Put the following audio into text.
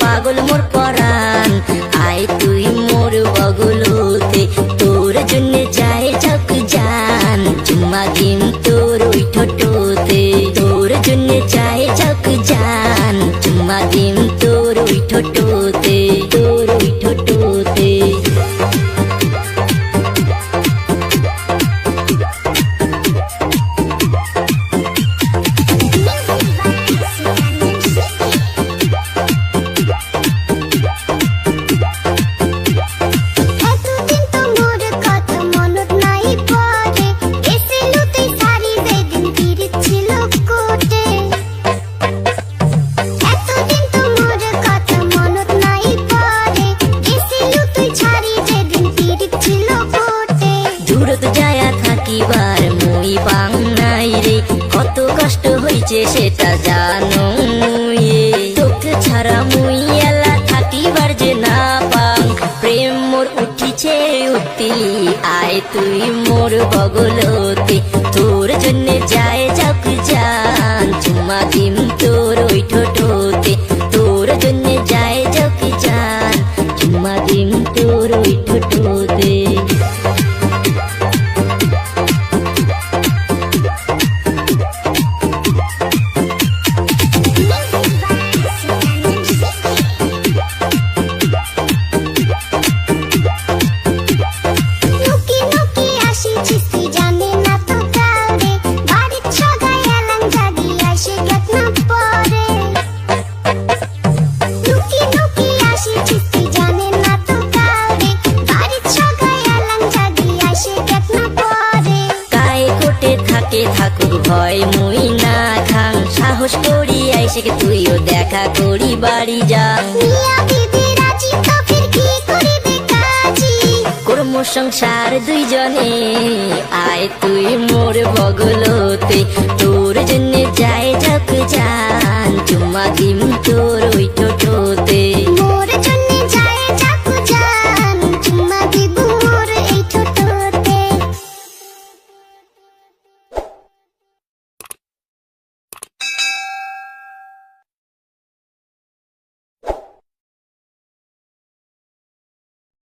পাগল মোর পরাণ। আয় তুই মোর বগলতে হইছে সেটা জানো তোকে ছাড়া মুই থাকিবার যে না পাং প্রেম মোর উঠিছে উত্তিলি, আয় তুই মোর বগলতে। তোর জন্য যায় যাক জান, চুমা ভয় মুই না খাং সাহস করি আইসে তুইও দেখা করি বাড়ি যা। কর্ম দুই জনে আয় তুই মোর বগলতে। তোর জন্য যায় যাক যান চুমা দিম তোর